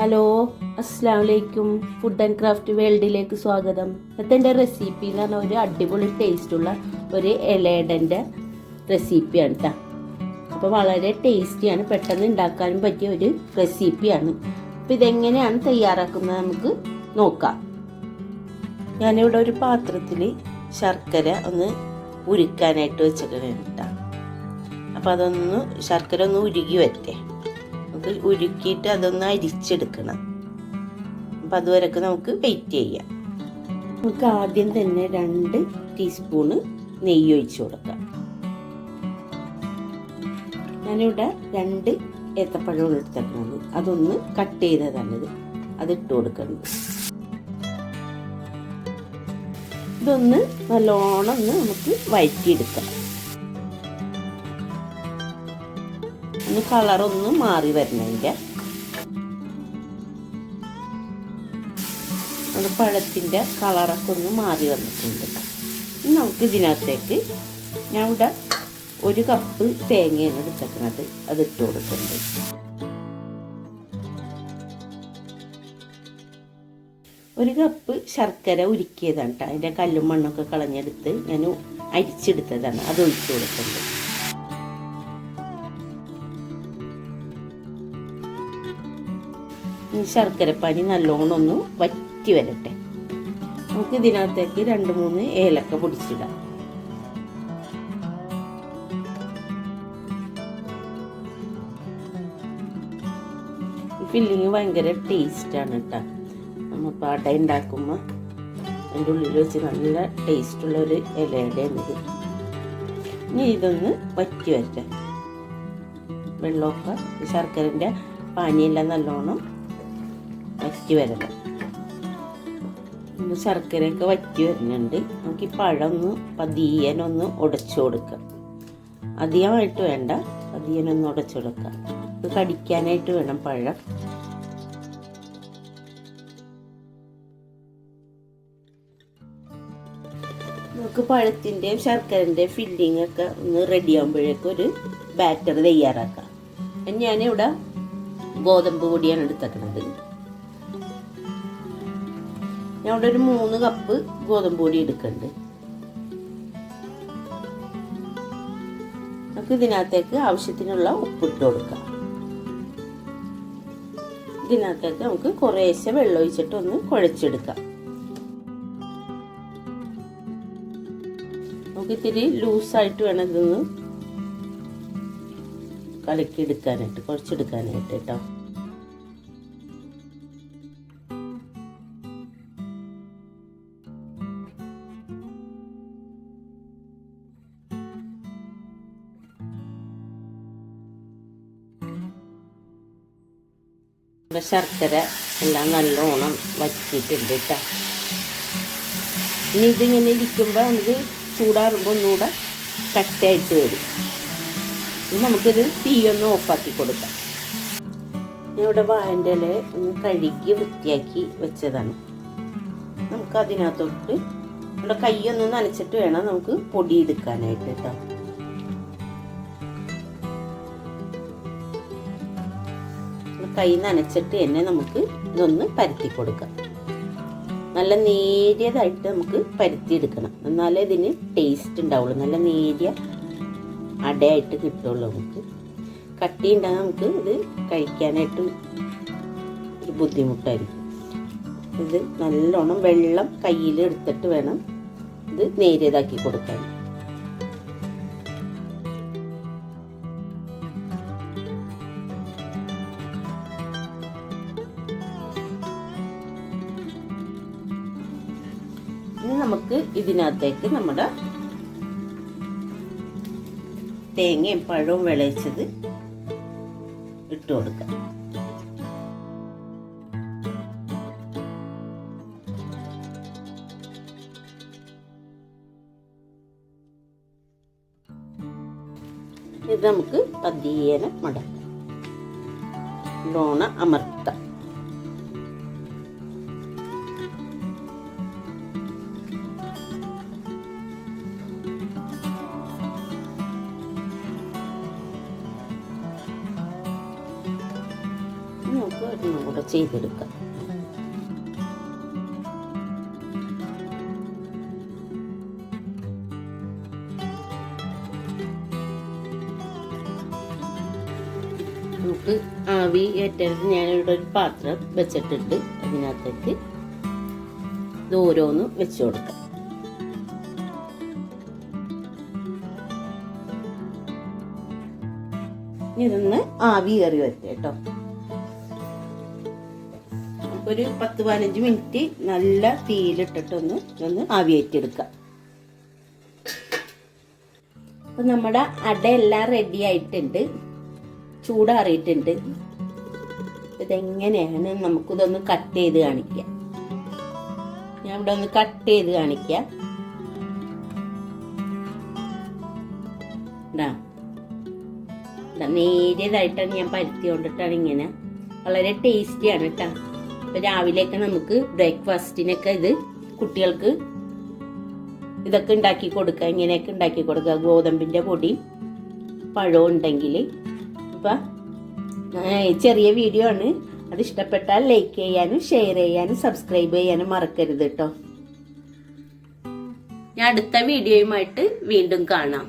Hello അസ്സാം വലൈക്കും food and craft വേൾഡിലേക്ക് സ്വാഗതം. ഇന്നത്തെ എന്റെ റെസിപ്പി എന്ന് പറഞ്ഞാൽ ഒരു അടിപൊളി ടേസ്റ്റുള്ള ഒരു എലേഡന്റെ റെസിപ്പിയാണ് കേട്ടോ അപ്പോൾ വളരെ ടേസ്റ്റിയാണ് പെട്ടെന്ന് ഉണ്ടാക്കാനും പറ്റിയ ഒരു റെസിപ്പിയാണ് അപ്പോൾ ഇതെങ്ങനെയാണ് തയ്യാറാക്കുന്നത് നമുക്ക് നോക്കാം. ഞാനിവിടെ ഒരു പാത്രത്തിൽ ശർക്കര ഒന്ന് ഉരുക്കാനായിട്ട് വെച്ചിട്ടുണ്ട് കേട്ടോ അപ്പോൾ അതൊന്ന് ശർക്കര ഒന്ന് ഉരുകി വരട്ടെ. നമുക്ക് ഉരുക്കിയിട്ട് അതൊന്ന് അരിച്ചെടുക്കണം. അപ്പം അതുവരെയൊക്കെ നമുക്ക് വെയിറ്റ് ചെയ്യാം. നമുക്ക് ആദ്യം തന്നെ രണ്ട് ടീസ്പൂണ് നെയ്യ് ഒഴിച്ച് കൊടുക്കാം. ഞാനിവിടെ രണ്ട് ഏത്തപ്പഴം എടുത്തിട്ടുള്ളത്. അതൊന്ന് കട്ട് ചെയ്തതാണിത്. അത് ഇട്ട് കൊടുക്കുന്നത് ഇതൊന്ന് നല്ലോണം ഒന്ന് നമുക്ക് വഴറ്റിയെടുക്കാം. ഒന്ന് കളറൊന്ന് മാറി വരണതിന്റെ അത് പഴത്തിന്റെ കളറൊക്കെ ഒന്ന് മാറി വന്നിട്ടുണ്ട്. നമുക്ക് ഇതിനകത്തേക്ക് ഞാൻ ഇവിടെ ഒരു കപ്പ് തേങ്ങയാണ് എടുത്തേക്കുന്നത് അത് ഇട്ട് കൊടുക്കുന്നുണ്ട് ഒരു കപ്പ് ശർക്കര ഉരുക്കിയതാണ് കേട്ടോ. അതിന്റെ കല്ലും മണ്ണൊക്കെ കളഞ്ഞെടുത്ത് ഞാൻ അരിച്ചെടുത്തതാണ്. അത് ഒഴിച്ചു കൊടുക്കുന്നുണ്ട് ശർക്കരപ്പാനി നല്ലോണം ഒന്ന് വറ്റി വരട്ടെ. നമുക്ക് ഇതിനകത്തേക്ക് രണ്ട് മൂന്ന് ഏലക്ക പൊടിച്ചിടാം. ഫില്ലിങ് ഭയങ്കര ടേസ്റ്റാണ് കേട്ടോ നമ്മൾ അട ഉണ്ടാക്കുമ്പോൾ അതിന്റെ ഉള്ളിൽ വെച്ച് നല്ല ടേസ്റ്റുള്ള ഒരു ഇലയുടെയാണ് ഇത്. ഇനി ഇതൊന്ന് വറ്റി വരട്ടെ. വെള്ളമൊക്കെ ശർക്കരന്റെ പാനിയെല്ലാം നല്ലോണം വറ്റി വരണം ശർക്കരയൊക്കെ വറ്റി വരുന്നുണ്ട്. നമുക്ക് ഈ പഴം ഒന്ന് പതിയനൊന്ന് ഉടച്ചു കൊടുക്കാം അധികമായിട്ട് വേണ്ട പതിയനൊന്ന് ഉടച്ചു കൊടുക്കാം ഇത് കടിക്കാനായിട്ട് വേണം പഴം. നമുക്ക് പഴത്തിന്റെയും ശർക്കരന്റെയും ഫില്ലിംഗ് ഒക്കെ ഒന്ന് റെഡി ആകുമ്പോഴേക്കും ഒരു ബാറ്റർ തയ്യാറാക്കാം. ഞാനിവിടെ ഗോതമ്പ് പൊടിയാണ് എടുത്തേക്കണത്. ഞാൻ ഇവിടെ ഒരു മൂന്ന് കപ്പ് ഗോതമ്പ് പൊടി എടുക്കുന്നുണ്ട്. നമുക്ക് ഇതിനകത്തേക്ക് ആവശ്യത്തിനുള്ള ഉപ്പിട്ട് കൊടുക്കാം. ഇതിനകത്തേക്ക് നമുക്ക് കുറേശ്ശെ വെള്ളം ഒഴിച്ചിട്ട് ഒന്ന് കുഴച്ചെടുക്കാം. നമുക്ക് ഇത്തിരി ലൂസായിട്ട് വേണം ഇതൊന്ന് കലക്കിയെടുക്കാനായിട്ട് കുഴച്ചെടുക്കാനായിട്ട് കേട്ടോ. ഇവിടെ ശർക്കര എല്ലാം നല്ലോണം വറ്റിയിട്ടുണ്ട് കേട്ടോ ഇനി ഇതിങ്ങനെ ഇരിക്കുമ്പോൾ നമുക്ക് ചൂടാറുമ്പോൾ ഒന്നുകൂടെ കട്ടായിട്ട് വരും. ഇനി നമുക്കിത് തീയൊന്ന് ഓഫാക്കി കൊടുക്കാം. ഞാൻ ഇവിടെ വാഴന്റെ ഇല കഴുകി വൃത്തിയാക്കി വെച്ചതാണ്. നമുക്ക് അതിനകത്തോട്ട് നമ്മുടെ കൈയൊന്ന് നനച്ചിട്ട് വേണം നമുക്ക് പൊടി എടുക്കാനായിട്ട് കേട്ടോ കൈ നനച്ചിട്ട് തന്നെ നമുക്ക് ഇതൊന്ന് പരത്തി കൊടുക്കാം. നല്ല നേരിയതായിട്ട് നമുക്ക് പരത്തിയെടുക്കണം. എന്നാലേ ഇതിന് ടേസ്റ്റ് ഉണ്ടാവുള്ളൂ. നല്ല നേരിയ അടയായിട്ട് കിട്ടുള്ളൂ നമുക്ക്. കട്ടി ഉണ്ടാകാൻ നമുക്ക് ഇത് കഴിക്കാനായിട്ട് ഒരു ബുദ്ധിമുട്ടായിരിക്കും. ഇത് നല്ലോണം വെള്ളം കയ്യിൽ എടുത്തിട്ട് വേണം ഇത് നേരിയതാക്കി കൊടുക്കാൻ. നമുക്ക് ഇതിനകത്തേക്ക് നമ്മുടെ തേങ്ങയും പഴവും വിളയിച്ചത് ഇട്ട് കൊടുക്കാം. ഇത് നമുക്ക് പതിയേനെ മടക്കാം. ലോണ അമർത്താം. ഒരെണ്ണം കൂടെ ചെയ്തെടുക്കാം. നമുക്ക് ആവി ഏറ്റത് ഞാനിവിടെ ഒരു പാത്രം വെച്ചിട്ടുണ്ട് അതിനകത്തേക്ക്. ഇത് ഓരോന്ന് വെച്ചു കൊടുക്കാം. ഇതൊന്ന് ആവി കയറി വരട്ടെ കേട്ടോ. ഒരു പത്ത് പതിനഞ്ച് മിനിറ്റ് നല്ല തീയിലിട്ടിട്ടൊന്ന് ഒന്ന് ആവിയേറ്റെടുക്കുക അപ്പൊ നമ്മുടെ അടയെല്ലാം റെഡി ആയിട്ടുണ്ട്. ചൂടാറിയിട്ടുണ്ട്. ഇതെങ്ങനെയാണ് നമുക്കിതൊന്ന് കട്ട് ചെയ്ത് കാണിക്കാം ഞാൻ ഇവിടെ ഒന്ന് കട്ട് ചെയ്ത് കാണിക്കാം നേരിയതായിട്ടാണ് ഞാൻ പരുത്തി കൊണ്ടിട്ടാണ് ഇങ്ങനെ. വളരെ ടേസ്റ്റിയാണ് കേട്ടോ. രാവിലെയൊക്കെ നമുക്ക് ബ്രേക്ക്ഫാസ്റ്റിനൊക്കെ ഇത് കുട്ടികൾക്ക് ഇതൊക്കെ ഉണ്ടാക്കി കൊടുക്കുക ഇങ്ങനെയൊക്കെ ഉണ്ടാക്കി കൊടുക്കുക. ഗോതമ്പിന്റെ പൊടി പഴം ഉണ്ടെങ്കിൽ. അപ്പം ചെറിയ വീഡിയോ ആണ്. അത് ഇഷ്ടപ്പെട്ടാൽ ലൈക്ക് ചെയ്യാനും ഷെയർ ചെയ്യാനും സബ്സ്ക്രൈബ് ചെയ്യാനും മറക്കരുത് കേട്ടോ. ഞാൻ അടുത്ത വീഡിയോയുമായിട്ട് വീണ്ടും കാണാം.